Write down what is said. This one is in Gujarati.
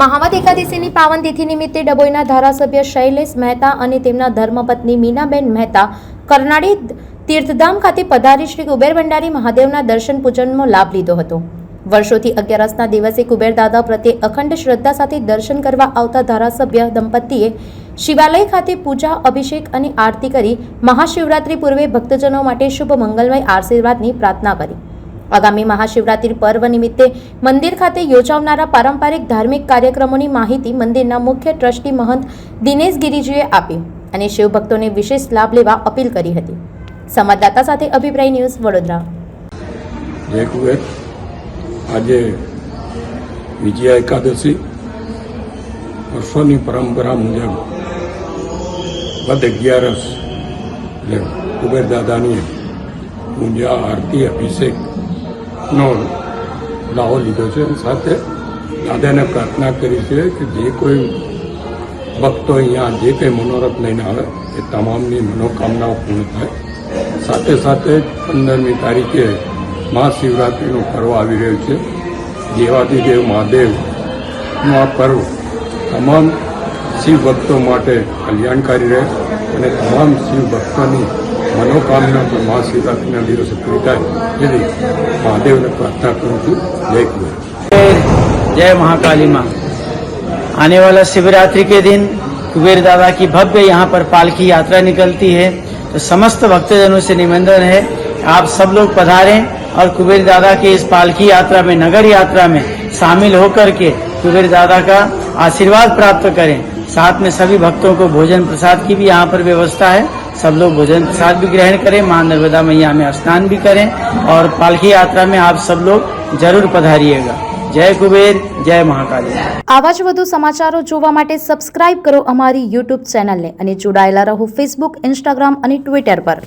મહાવત એકાદશીની પાવન તિથિ નિમિત્તે ડભોઈના ધારાસભ્ય શૈલેષ મહેતા અને તેમના ધર્મપત્ની મીનાબેન મહેતા કરનાળી તીર્થધામ ખાતે પધારી શ્રી કુબેર ભંડારી મહાદેવના દર્શન પૂજનનો લાભ લીધો હતો. વર્ષોથી અગિયારસના દિવસે કુબેર દાદા પ્રત્યે અખંડ શ્રદ્ધા સાથે દર્શન કરવા આવતા ધારાસભ્ય દંપતીએ શિવાલય ખાતે પૂજા, અભિષેક અને આરતી કરી મહાશિવરાત્રિ પૂર્વે ભક્તજનો માટે શુભ મંગલમય આશીર્વાદની પ્રાર્થના કરી. આગામી મહાશિવરાત્રી પર્વ નિમિત્તે મંદિર ખાતે યોજાવનારા પારંપરિક ધાર્મિક કાર્યક્રમોની માહિતી મંદિરના મુખ્ય ટ્રસ્ટી મહંત દિનેશ ગિરીજીએ આપી અને શિવભક્તોને વિશેષ લાભ લેવા અપીલ કરી હતી. સંવાદદાતા સાથે અભિપ્રાય ન્યૂઝ વડોદરા. આજે વિજયા એકાદશી વર્ષોની પરંપરા મુજબ વધ અગિયારસ એટલે કુબેર દાદાની પૂજા, આરતી અભિષેકનો લાહો લીધો છે. સાથે દાદાને પ્રાર્થના કરી છે કે જે કોઈ ભક્તો અહીંયા જે કંઈ મનોરથ લઈને આવે, એ તમામની મનોકામનાઓ પૂર્ણ થાય. સાથે સાથે પંદરમી તારીખે મહાશિવરાત્રિનું પર્વ આવી રહ્યું છે. દેવાદિદેવ મહાદેવનું આ પર્વ તમામ શિવ ભક્તો માટે કલ્યાણકારી રહે અને તમામ શિવ ભક્તોની મનોકામના પણ મહાશિવરાત્રિના દિવસે પૂરી થાય જેથી મહાદેવને પ્રાર્થના કરું છું જય કુબેર जय महाकाली माँ आने वाला शिवरात्रि के दिन कुबेर दादा की भव्य यहाँ पर पालकी यात्रा निकलती है तो समस्त भक्तजनों से निवेदन है आप सब लोग पधारें और कुबेर दादा की इस पालकी यात्रा में नगर यात्रा में शामिल होकर के कुबेर दादा का आशीर्वाद प्राप्त करें साथ में सभी भक्तों को भोजन प्रसाद की भी यहाँ पर व्यवस्था है सब लोग भोजन प्रसाद भी ग्रहण करें माँ नर्मदा मैया में स्नान भी करें और पालकी यात्रा में आप सब लोग जरूर पधारिएगा जय कुबेर जय महाकाली આવા જ વધુ સમાચારો જોવા માટે સબસ્ક્રાઇબ કરો અમારી યુટ્યુબ ચેનલને અને જોડાયેલા રહો ફેસબુક ઇન્સ્ટાગ્રામ અને ટ્વિટર પર